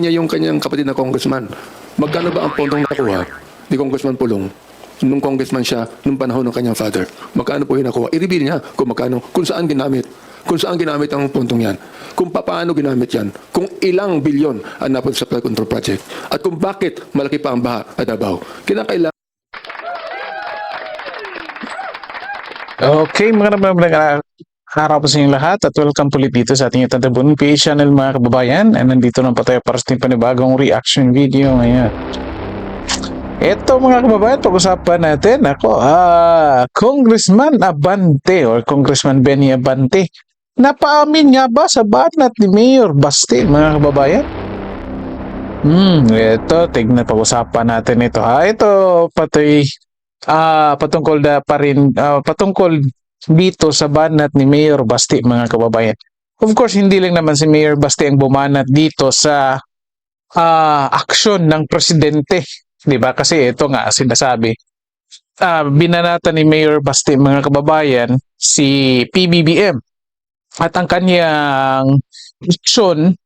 niya yung kanyang kapatid na congressman, magkano ba ang pondong nakuha ni Congressman Pulong nung congressman siya nung panahon ng kanyang father? Magkano po yung nakuha? I-reveal niya kung magkano, kung saan ginamit. Kung saan ginamit ang pondong yan. Kung paano ginamit yan. Kung ilang bilyon ang napunta sa flood control project. At kung bakit malaki pa ang baha at Davao. Kinakailangan Okay, mga naman araw po sa inyong lahat at welcome po ulit dito sa ating Itantabunin PH channel mga kababayan. And nandito na po tayo para sa ating panibagong reaction video ngayon. Ito mga kababayan, pag-usapan natin ako, ah, Congressman Abante or Congressman Benny Abante. Napaamin nga ba sa banat ni Mayor Basti mga kababayan? Hmm, ito, tignan pag-usapan natin ito ha. Ito, patoy ah patungkol na pa rin ah, patungkol dito sa banat ni Mayor Basti mga kababayan. Of course, hindi lang naman si Mayor Basti ang bumanat dito sa ah aksyon ng presidente, 'di ba? Kasi ito nga sinasabi. Ah, binanatan ni Mayor Basti mga kababayan si PBBM at ang kanyang aksyon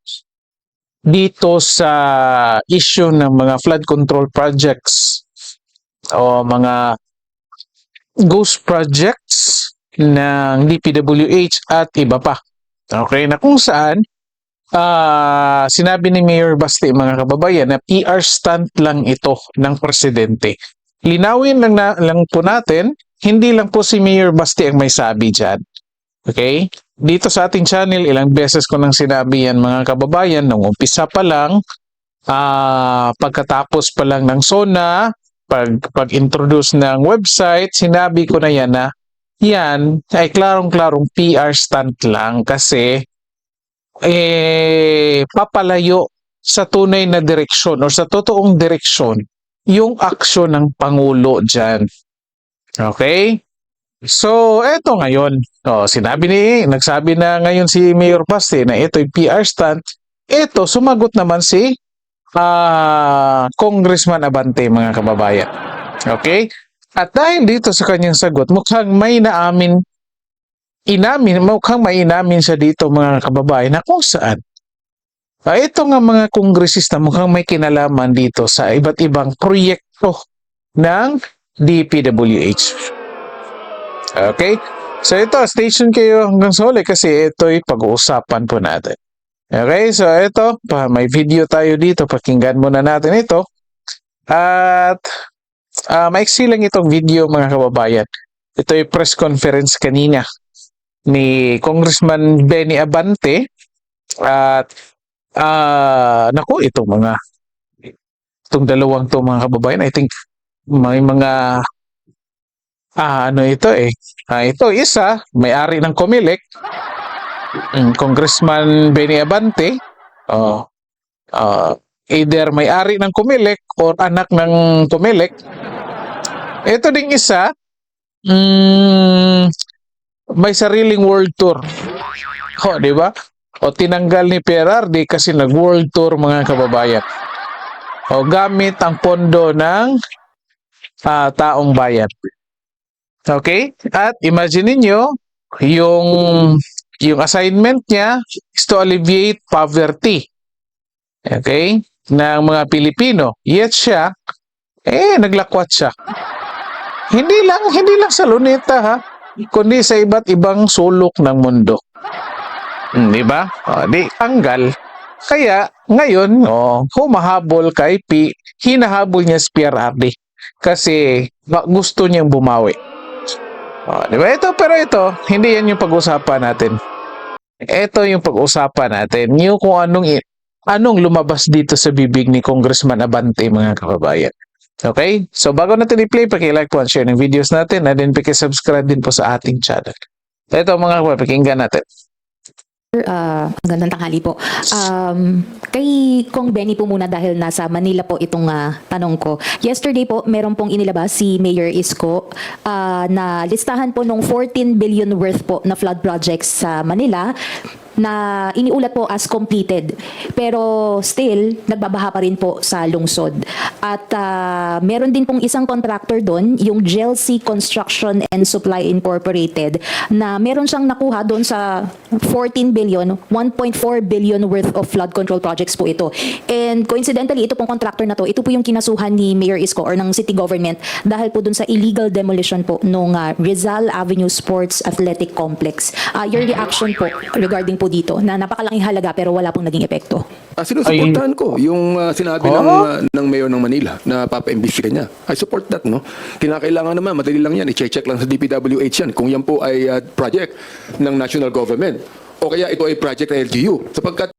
dito sa issue ng mga flood control projects o mga ghost projects ng DPWH at iba pa. Okay, na kung saan ah sinabi ni Mayor Basti mga kababayan na PR stunt lang ito ng presidente. Linawin lang, na, lang po natin, hindi lang po si Mayor Basti ang may sabi dyan. Okay? Dito sa ating channel, ilang beses ko nang sinabi yan mga kababayan, nung umpisa pa lang, ah pagkatapos pa lang ng SONA, pag pag-introduce ng website, sinabi ko na yan na yan ay klarong-klarong PR stunt lang kasi eh papalayo sa tunay na direksyon o sa totoong direksyon yung aksyon ng Pangulo dyan. Okay? So, eto ngayon. Oh, sinabi ni, nagsabi na ngayon si Mayor Paste na ito'y PR stunt. Ito, sumagot naman si ah Congressman Abante mga kababayan. Okay? At dahil dito sa kanyang sagot, mukhang may naamin inamin, mukhang may inamin siya dito mga kababayan na kung saan Ah, ito nga mga kongresista mukhang may kinalaman dito sa iba't ibang proyekto ng DPWH. Okay? So ito, station kayo hanggang sa huli kasi ito'y pag-uusapan po natin. Okay, so ito, may video tayo dito. Pakinggan muna natin ito. At uh, maiksi lang itong video mga kababayan. Ito yung press conference kanina ni Congressman Benny Abante. At ah naku, itong mga itong dalawang to mga kababayan, I think may mga ah, ano ito eh. Ah, ito isa, may-ari ng Comelec, Mm, Congressman Benny Abante, oh, ah, either may-ari ng Comelec or anak ng Comelec. Ito ding isa, mm, may sariling world tour. O, di ba? O tinanggal ni Perardi kasi nag-world tour mga kababayan. O gamit ang pondo ng ah, taong bayan. Okay? At imagine niyo yung yung assignment niya is to alleviate poverty. Okay? Ng mga Pilipino. Yet siya, eh, naglakwat siya. Hindi lang, hindi lang sa luneta ha, kundi sa iba't ibang sulok ng mundo. Hmm, di ba? O, di, tanggal. Kaya, ngayon, oh, humahabol kay P, hinahabol niya si PRRD. Kasi, gusto niyang bumawi. Oh, di ba? Ito, pero ito, hindi yan yung pag-usapan natin. Ito yung pag-usapan natin. Yung kung anong, anong lumabas dito sa bibig ni Congressman Abante, mga kababayan. Okay? So, bago natin i-play, paki-like po and share ng videos natin and then paki-subscribe din po sa ating channel. Ito mga kababayan, pakinggan natin. Ah, magandang tanghali po. Um, kay Kong Benny po muna dahil nasa Manila po itong ah, tanong ko. Yesterday po, meron pong inilabas si Mayor Isko ah, na listahan po nung 14 billion worth po na flood projects sa Manila. Na iniulat po as completed. Pero still, nagbabaha pa rin po sa lungsod. At ah, meron din pong isang contractor doon, yung GLC Construction and Supply Incorporated, na meron siyang nakuha doon sa 14 billion, 1.4 billion worth of flood control projects po ito. And coincidentally, ito pong contractor na to, ito po yung kinasuhan ni Mayor Isko or ng city government dahil po doon sa illegal demolition po nung ah, Rizal Avenue Sports Athletic Complex. Ah, your reaction po regarding po dito na napakalaking halaga pero wala pong naging epekto. Ah, sinusuportahan ko yung ah, sinabi ng, Oh? ah, ng mayor ng Manila na papaimbestiga niya. I support that, no? Kinakailangan naman, madali lang yan, i-check lang sa DPWH yan kung yan po ay ah, project ng national government o kaya ito ay project ng LGU. Sapagkat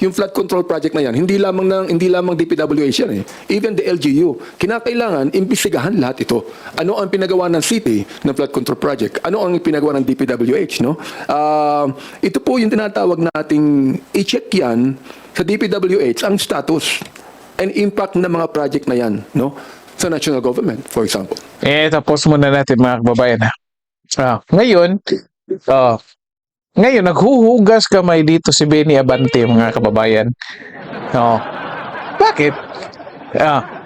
yung flood control project na yan, hindi lamang ng hindi lamang DPWH yan eh. Even the LGU, kinakailangan imbestigahan lahat ito. Ano ang pinagawa ng city ng flood control project? Ano ang pinagawa ng DPWH, no? Ah, ito po yung tinatawag nating i-check yan sa DPWH ang status and impact ng mga project na yan, no? Sa national government, for example. Eh, tapos muna natin mga kababayan. Ah, ngayon, ah, ngayon, naghuhugas kamay dito si Benny Abante, mga kababayan. Oh. Bakit? Ah,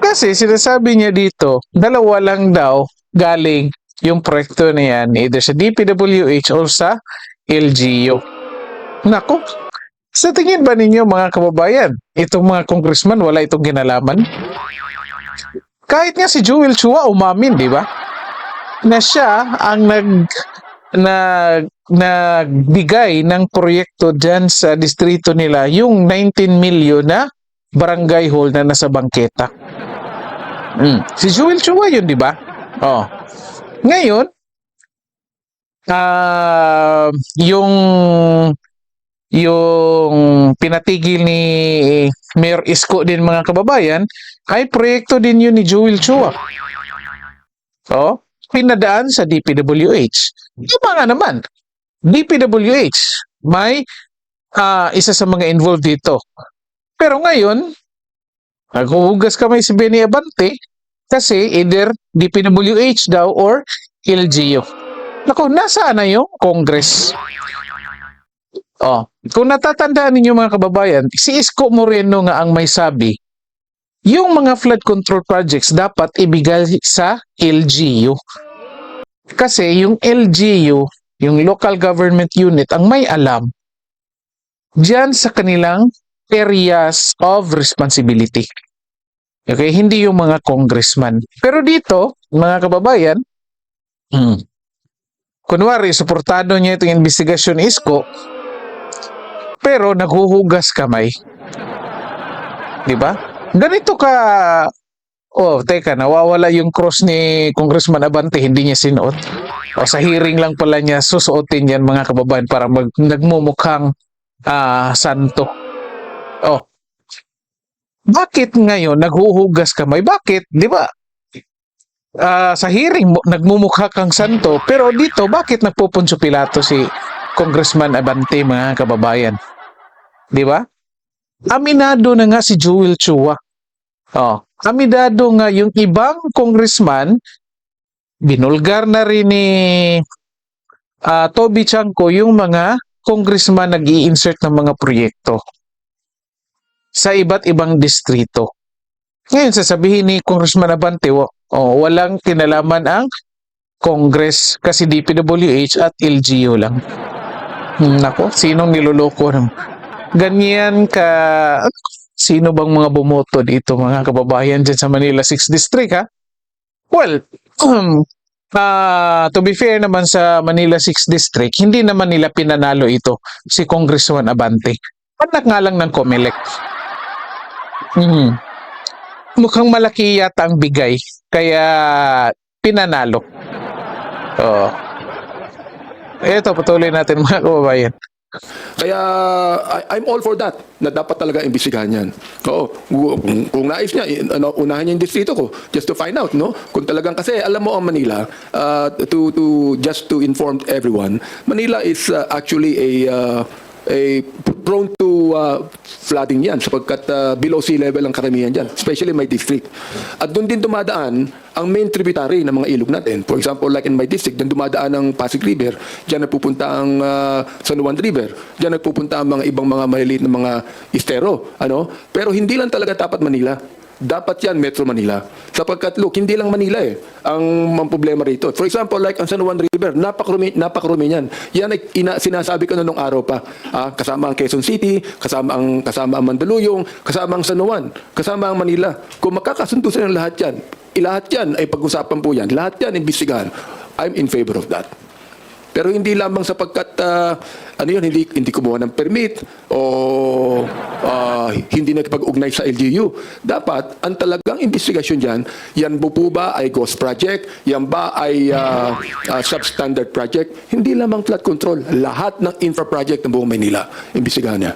kasi sinasabi niya dito, dalawa lang daw galing yung proyekto na yan, either sa DPWH or sa LGU. Nako, sa tingin ba ninyo mga kababayan, itong mga congressman wala itong ginalaman? Kahit nga si Jewel Chua umamin, di ba? Na siya ang nag nag nagbigay ng proyekto dyan sa distrito nila yung 19 million na barangay hall na nasa bangketa. Mm. Si Jewel Chua yun, di ba? Oh. Ngayon, ah yung yung pinatigil ni Mayor Isko din mga kababayan ay proyekto din yun ni Jewel Chua. Oh, pinadaan sa DPWH. Tama nga naman. DPWH may ah, isa sa mga involved dito. Pero ngayon, naghuhugas kamay si Benny Abante kasi either DPWH daw or LGU. Nako, nasaan na yung Congress? Oh, kung natatandaan ninyo mga kababayan, si Isko Moreno nga ang may sabi, yung mga flood control projects dapat ibigay sa LGU. Kasi yung LGU, yung local government unit, ang may alam diyan sa kanilang areas of responsibility. Okay, hindi yung mga congressman. Pero dito, mga kababayan, hmm, kunwari, suportado niya itong investigasyon Isko, pero naghuhugas kamay. Di ba? Ganito ka Oh, teka, nawawala yung cross ni Congressman Abante, hindi niya sinuot. O sa hearing lang pala niya susuotin yan mga kababayan para mag, nagmumukhang ah, santo. Oh. Bakit ngayon naghuhugas kamay? Bakit? Di ba? Ah, sa hearing nagmumukha kang santo, pero dito bakit nagpupunso Pilato si Congressman Abante mga kababayan? Di ba? Aminado na nga si Jewel Chua. Oh, aminado nga yung ibang congressman binulgar na rin ni ah, Toby Chanko yung mga congressman nag insert ng mga proyekto sa iba't ibang distrito. Ngayon, sasabihin ni Congressman Abante, oh, walang kinalaman ang Congress kasi DPWH at LGU lang. Nako, sinong niloloko? Ganyan ka, sino bang mga bumoto dito mga kababayan dyan sa Manila 6 District ha? Well, um, ah, to be fair naman sa Manila 6 District, hindi naman nila pinanalo ito si Congressman Abante. Anak nga lang ng COMELEC. Hmm. Mukhang malaki yata ang bigay, kaya pinanalo. Oo. Ito, patuloy natin mga kababayan. Kaya I- I'm all for that na dapat talaga imbestigahan yan. Oo, kung, nais niya, ano, unahan niya yung distrito ko just to find out, no? Kung talagang kasi alam mo ang Manila, uh, to to just to inform everyone, Manila is uh, actually a uh, a prone to uh, flooding yan sapagkat uh, below sea level ang karamihan dyan, especially my district. At doon din dumadaan ang main tributary ng mga ilog natin. For example, like in my district, doon dumadaan ang Pasig River, dyan nagpupunta ang uh, San Juan River, dyan nagpupunta ang mga ibang mga maliliit na mga estero. Ano? Pero hindi lang talaga dapat Manila. Dapat yan Metro Manila. Sapagkat look, hindi lang Manila eh ang ang problema rito. For example, like ang San Juan River, napakarumi, napakarumi yan. Yan ay ina, sinasabi ko na nung araw pa. Ah, kasama ang Quezon City, kasama ang, kasama ang Mandaluyong, kasama ang San Juan, kasama ang Manila. Kung makakasundo sila ng lahat yan, ilahat yan ay pag-usapan po yan. Lahat yan imbestigahan. I'm in favor of that. Pero hindi lamang sapagkat ah, ano yun, hindi hindi kumuha ng permit o ah, hindi nakipag-ugnay sa LGU. Dapat ang talagang investigasyon diyan, yan po po ba ay ghost project? Yan ba ay ah, ah, substandard project? Hindi lamang flood control, lahat ng infra project ng buong Maynila, imbestigahan niya.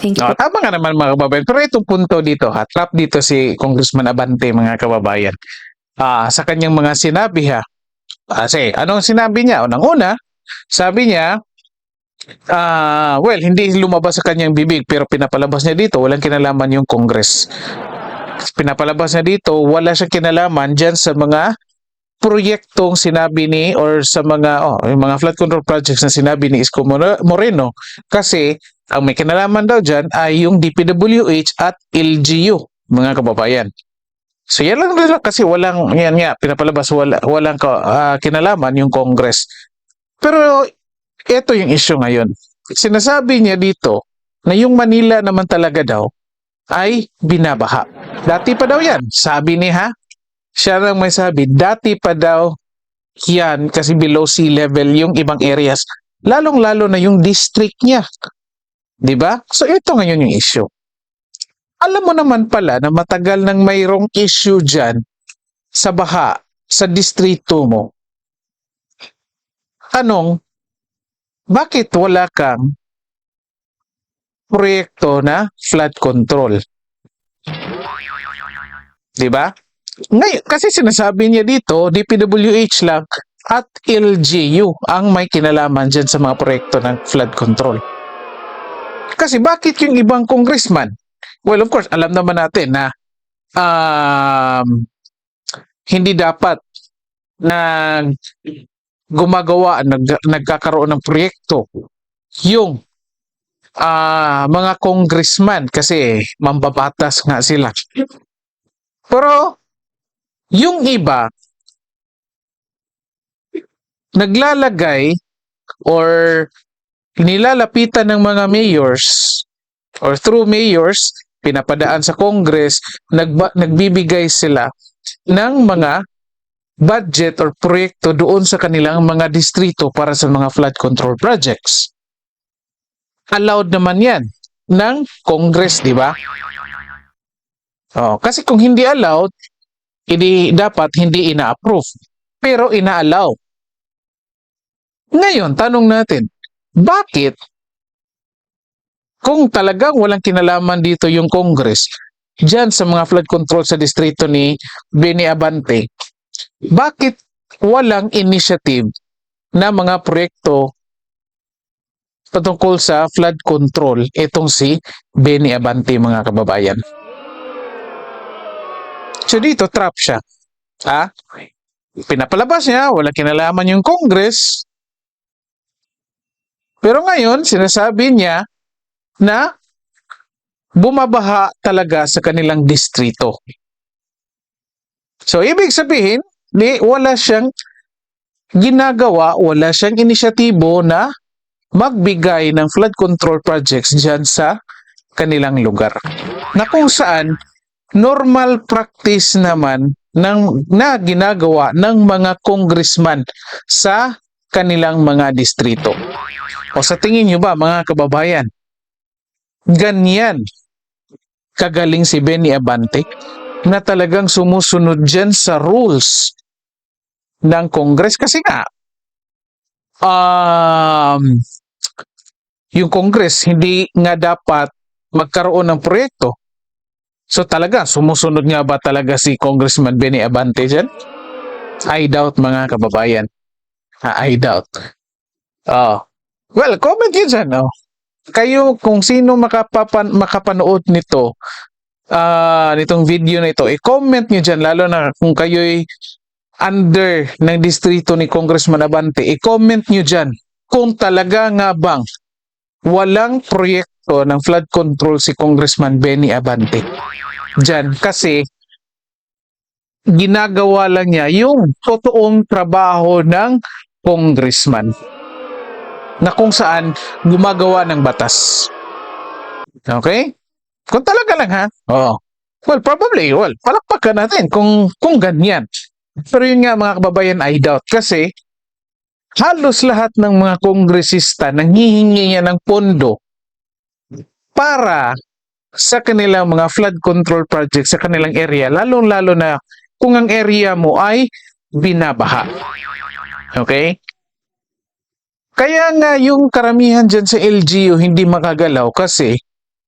Thank you No, tama nga naman mga kababayan. Pero itong punto dito, ha, trap dito si Congressman Abante mga kababayan. Ah, sa kanyang mga sinabi ha. Kasi anong sinabi niya? Unang-una, sabi niya, ah, well, hindi lumabas sa kanyang bibig pero pinapalabas niya dito, walang kinalaman yung Congress. Pinapalabas niya dito, wala siyang kinalaman dyan sa mga proyektong sinabi ni or sa mga oh, yung mga flood control projects na sinabi ni Isko More- Moreno kasi ang may kinalaman daw dyan ay yung DPWH at LGU, mga kababayan. So yan lang nila kasi walang, yan nga, pinapalabas, wala, walang ah, kinalaman yung Congress. Pero ito yung issue ngayon. Sinasabi niya dito na yung Manila naman talaga daw ay binabaha. Dati pa daw yan, sabi ni ha. Siya lang may sabi, dati pa daw yan kasi below sea level yung ibang areas. Lalong-lalo na yung district niya. 'Di ba? So ito ngayon yung issue. Alam mo naman pala na matagal nang mayroong issue dyan sa baha sa distrito mo. Anong, bakit wala kang proyekto na flood control? 'Di ba? Ngayon, kasi sinasabi niya dito, DPWH lang at LGU ang may kinalaman dyan sa mga proyekto ng flood control. Kasi bakit yung ibang congressman? Well, of course, alam naman natin na um, hindi dapat na gumagawa, nag, nagkakaroon ng proyekto yung ah, mga congressman kasi mambabatas nga sila. Pero yung iba naglalagay or nilalapitan ng mga mayors or through mayors, pinapadaan sa Congress, nagba, nagbibigay sila ng mga budget or proyekto doon sa kanilang mga distrito para sa mga flood control projects. Allowed naman yan ng Congress, di ba? Oh, kasi kung hindi allowed, hindi dapat hindi ina-approve. Pero ina-allow. Ngayon, tanong natin, bakit kung talagang walang kinalaman dito yung Congress, dyan sa mga flood control sa distrito ni Benny Abante, bakit walang initiative na mga proyekto patungkol sa flood control itong si Benny Abante mga kababayan? So dito, trap siya. Ha? Pinapalabas niya, walang kinalaman yung Congress, pero ngayon, sinasabi niya na bumabaha talaga sa kanilang distrito. So, ibig sabihin, di, wala siyang ginagawa, wala siyang inisyatibo na magbigay ng flood control projects dyan sa kanilang lugar. Na kung saan, normal practice naman ng, na ginagawa ng mga congressman sa kanilang mga distrito. O sa tingin nyo ba mga kababayan, ganyan kagaling si Benny Abante na talagang sumusunod dyan sa rules ng Congress kasi nga um, yung Congress hindi nga dapat magkaroon ng proyekto. So talaga, sumusunod nga ba talaga si Congressman Benny Abante dyan? I doubt mga kababayan. I doubt. Oh. Well, comment yun dyan, oh. Kayo kung sino makapapan, makapanood nito, ah nitong video na ito, i-comment nyo dyan, lalo na kung kayo'y under ng distrito ni Congressman Abante, i-comment nyo dyan kung talaga nga bang walang proyekto ng flood control si Congressman Benny Abante. Dyan, kasi ginagawa lang niya yung totoong trabaho ng congressman na kung saan gumagawa ng batas. Okay? Kung talaga lang ha. Oo. Well, probably, well, palakpakan natin kung, kung ganyan. Pero yun nga mga kababayan, I doubt. Kasi halos lahat ng mga kongresista nanghihingi niya ng pondo para sa kanilang mga flood control projects sa kanilang area, lalong-lalo na kung ang area mo ay binabaha. Okay? Kaya nga yung karamihan dyan sa LGU hindi makagalaw kasi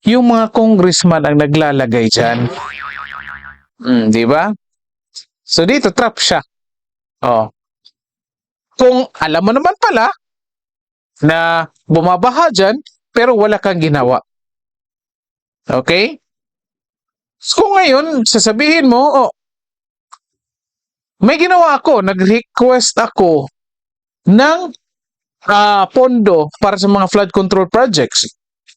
yung mga congressman ang naglalagay dyan. Hmm, di ba? So dito trap siya. Oh. Kung alam mo naman pala na bumabaha dyan pero wala kang ginawa. Okay? So ngayon, sasabihin mo, oh, may ginawa ako, nag-request ako ng ah, pondo para sa mga flood control projects.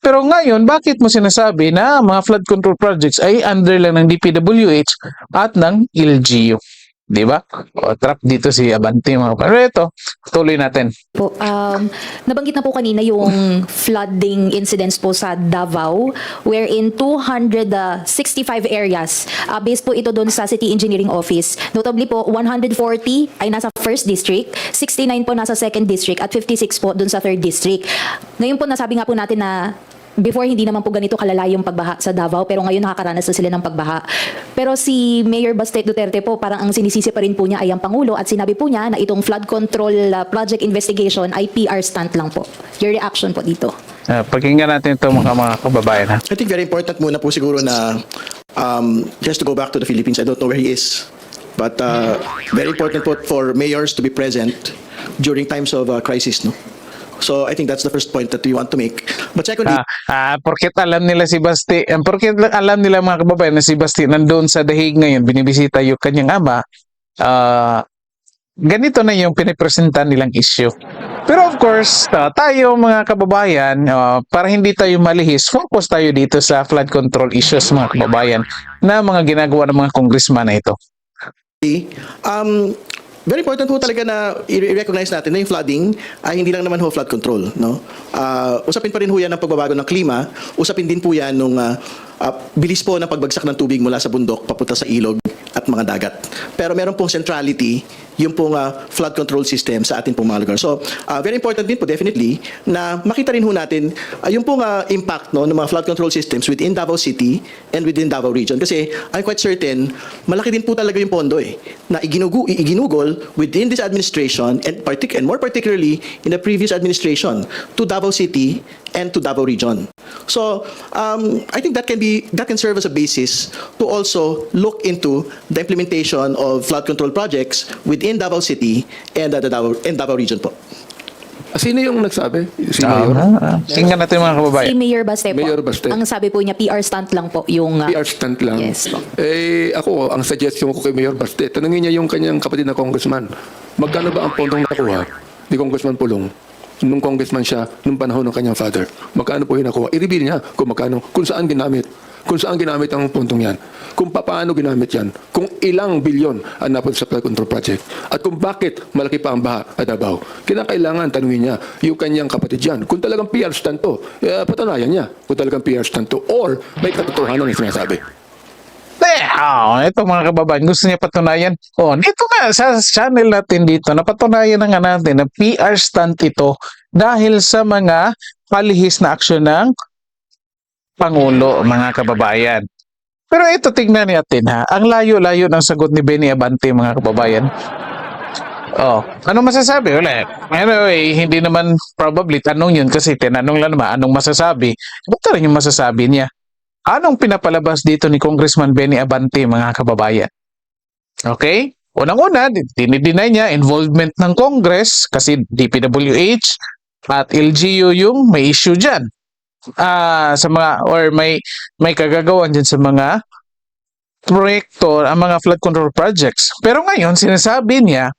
Pero ngayon, bakit mo sinasabi na mga flood control projects ay under lang ng DPWH at ng LGU? Di ba? O, trap dito si Abante mga. Pero ito, tuloy natin. Po, um, nabanggit na po kanina yung flooding incidents po sa Davao wherein 265 areas uh, based po ito doon sa City Engineering Office. Notably po 140 ay nasa first district, 69 po nasa second district at 56 po doon sa third district. Ngayon po nasabi nga po natin na before hindi naman po ganito kalala yung pagbaha sa Davao pero ngayon nakakaranas na sila ng pagbaha. Pero si Mayor Baste Duterte po parang ang sinisisi pa rin po niya ay ang Pangulo at sinabi po niya na itong flood control uh, project investigation ay PR stunt lang po. Your reaction po dito? Uh, pakinggan natin ito mga, mga kababayan. Ha? I think very important muna po siguro na um, just to go back to the Philippines, I don't know where he is. But uh, very important po for mayors to be present during times of uh, crisis. No? So I think that's the first point that we want to make. But secondly, Ah, ah, porket alam nila si Basti, eh, porket alam nila mga kababayan na si Basti nandoon sa dahig ngayon, binibisita yung kanyang ama, ah, ganito na yung pinipresenta nilang issue. Pero of course, ah, tayo mga kababayan, ah, para hindi tayo malihis, focus tayo dito sa flood control issues mga kababayan na mga ginagawa ng mga congressman na ito. um, very important po talaga na i-recognize natin na yung flooding ay hindi lang naman ho flood control. No? Ah, usapin pa rin ho yan ng pagbabago ng klima. Usapin din po yan nung ah, ah, bilis po ng pagbagsak ng tubig mula sa bundok papunta sa ilog at mga dagat. Pero meron pong centrality yung pong ah, flood control system sa atin pong mga lugar. So, ah, very important din po definitely na makita rin ho natin ah, yung pong ah, impact no, ng mga flood control systems within Davao City and within Davao Region. Kasi I'm quite certain, malaki din po talaga yung pondo eh, na iginugu, iginugol within this administration and, partic- and more particularly in the previous administration to Davao City and to Davao Region. So, um, I think that can be that can serve as a basis to also look into the implementation of flood control projects within Davao City and uh, the Davao and Davao Region po. Ah, Sino yung nagsabi? Si Mayor? Ah, tingnan natin mga kababayan. Si Mayor Baste po. Mayor Baste. Ang sabi po niya, PR stunt lang po yung... uh, PR stunt lang. Yes po. Eh, ako, ang suggestion ko kay Mayor Baste, tanungin niya yung kanyang kapatid na congressman. Magkano ba ang pondong nakuha ni Congressman Pulong nung congressman siya nung panahon ng kanyang father? Magkano po yung nakuha? I-reveal niya kung magkano, kung saan ginamit. Kung saan ginamit ang puntong yan. Kung paano ginamit yan. Kung ilang bilyon ang napunta sa flood control project. At kung bakit malaki pa ang baha at Davao. Kinakailangan tanungin niya yung kanyang kapatid yan. Kung talagang PR stunt to, eh, patunayan niya. Kung talagang PR stunt to. Or may katotohanan yung sinasabi. Oh, ito mga kababayan, gusto niya patunayan. Oh, dito nga sa channel natin dito, napatunayan na nga natin na PR stunt ito dahil sa mga palihis na aksyon ng Pangulo, mga kababayan. Pero ito tignan natin ha, ang layo-layo ng sagot ni Benny Abante mga kababayan. Oh, ano masasabi? Wala. Anyway, hindi naman probably tanong yun kasi tinanong lang naman anong masasabi. Ito rin yung masasabi niya. Anong pinapalabas dito ni Congressman Benny Abante mga kababayan? Okay? Unang-una, dinideny niya involvement ng Congress kasi DPWH at LGU yung may issue dyan. ah, sa mga or may may kagagawan din sa mga proyekto, ang mga flood control projects. Pero ngayon, sinasabi niya,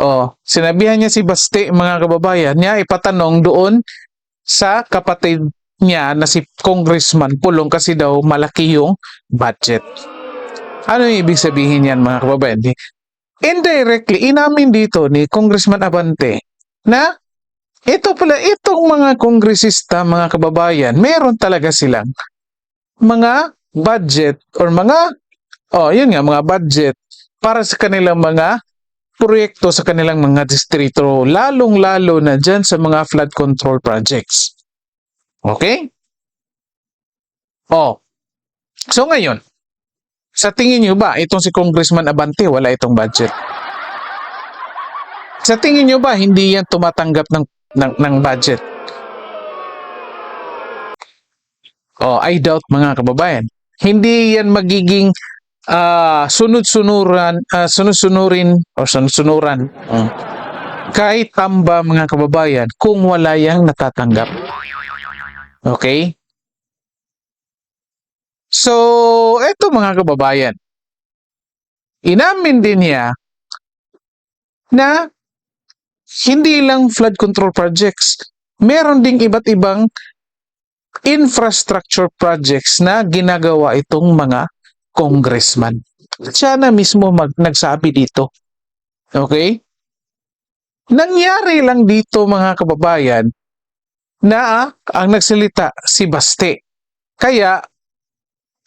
oh, sinabihan niya si Baste, mga kababayan, niya ipatanong doon sa kapatid niya na si Congressman Pulong kasi daw malaki yung budget. Ano yung ibig sabihin yan mga kababayan? Di- Indirectly, inamin dito ni Congressman Abante na ito pala, itong mga kongresista, mga kababayan, meron talaga silang mga budget or mga, oh, yun nga, mga budget para sa kanilang mga proyekto sa kanilang mga distrito, lalong-lalo na dyan sa mga flood control projects. Okay? Oh. So ngayon, sa tingin nyo ba, itong si Congressman Abante, wala itong budget? Sa tingin nyo ba, hindi yan tumatanggap ng, ng, ng budget? Oh, I doubt mga kababayan. Hindi yan magiging ah, sunod-sunuran, ah, sunod-sunurin o sunod-sunuran. mm, kahit tamba mga kababayan kung wala yang natatanggap. Okay? So, eto mga kababayan. Inamin din niya na hindi lang flood control projects, meron ding iba't ibang infrastructure projects na ginagawa itong mga congressman. Siya na mismo mag, nagsabi dito. Okay? Nangyari lang dito mga kababayan na ang nagsalita si Baste. Kaya,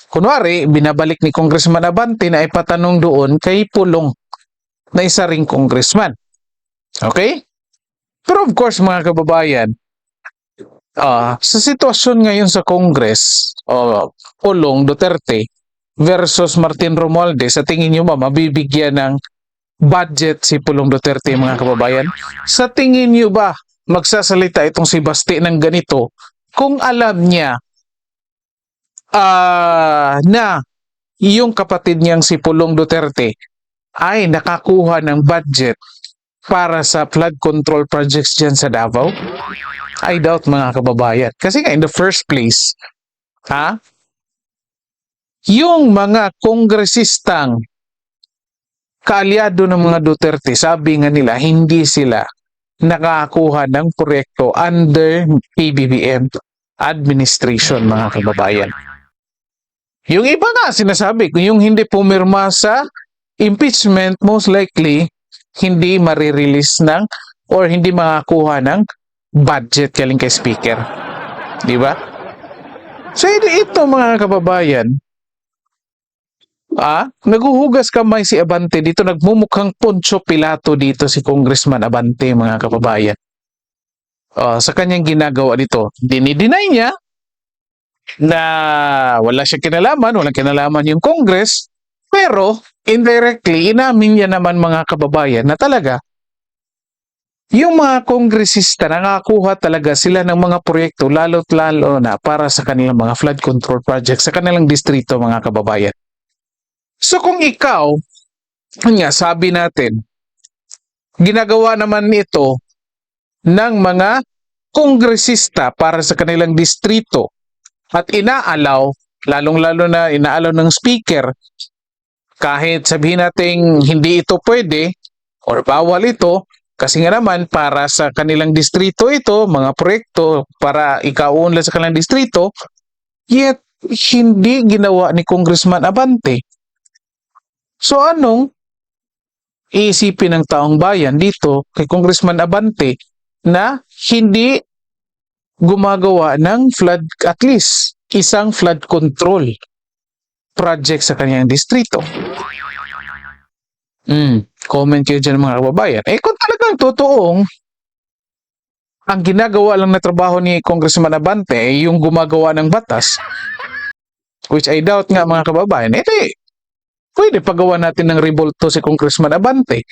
kunwari, binabalik ni Congressman Abante na ipatanong doon kay Pulong na isa ring congressman. Okay? Pero of course mga kababayan, ah, sa sitwasyon ngayon sa Congress, o Pulong Duterte versus Martin Romualdez, sa tingin nyo ba mabibigyan ng budget si Pulong Duterte mga kababayan? Sa tingin nyo ba magsasalita itong si Basti ng ganito kung alam niya ah, na yung kapatid niyang si Pulong Duterte ay nakakuha ng budget para sa flood control projects dyan sa Davao? I doubt mga kababayan. Kasi nga in the first place, ha? Yung mga kongresistang kaalyado ng mga Duterte, sabi nga nila, hindi sila nakakuha ng proyekto under PBBM administration, mga kababayan. Yung iba nga sinasabi, kung yung hindi pumirma sa impeachment, most likely, hindi marirelease ng or hindi makakuha ng budget galing kay speaker. Di ba? So ito mga kababayan, ah, naguhugas kamay si Abante dito, nagmumukhang Poncho Pilato dito si Congressman Abante mga kababayan. Ah, sa kanyang ginagawa dito, dinideny niya na wala siya kinalaman, walang kinalaman yung Congress, pero indirectly, inamin niya naman mga kababayan na talaga yung mga kongresista nakakuha talaga sila ng mga proyekto lalo't lalo na para sa kanilang mga flood control projects sa kanilang distrito mga kababayan. So kung ikaw, nga sabi natin, ginagawa naman ito ng mga kongresista para sa kanilang distrito at inaalaw, lalong-lalo na inaalaw ng speaker, kahit sabihin natin hindi ito pwede or bawal ito, kasi nga naman para sa kanilang distrito ito, mga proyekto para ikaunlad sa kanilang distrito, yet hindi ginawa ni Congressman Abante. So anong iisipin ng taong bayan dito kay Congressman Abante na hindi gumagawa ng flood, at least isang flood control project sa kanyang distrito. Mm, comment kayo dyan mga kababayan. Eh kung talagang totoong ang ginagawa lang na trabaho ni Congressman Abante ay yung gumagawa ng batas, which I doubt nga mga kababayan, eh di, pwede pagawa natin ng revolto si Congressman Abante.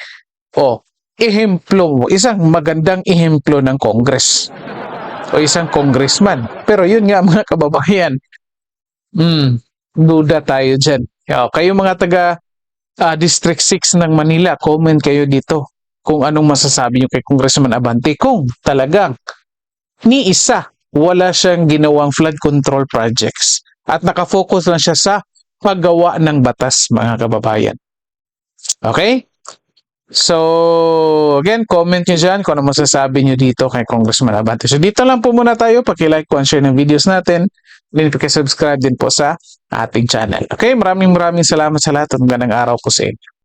O, ehemplo mo, isang magandang ehemplo ng Congress o isang congressman. Pero yun nga mga kababayan, hmm, duda tayo dyan. O, kayo mga taga ah, District 6 ng Manila, comment kayo dito kung anong masasabi nyo kay Congressman Abante kung talagang ni isa wala siyang ginawang flood control projects at nakafocus lang siya sa paggawa ng batas mga kababayan. Okay? So, again, comment nyo dyan kung ano masasabi nyo dito kay Congressman Abante. So, dito lang po muna tayo. Paki-like po and share ng videos natin. Then, paki-subscribe din po sa ating channel. Okay? Maraming maraming salamat sa lahat at magandang araw po sa inyo.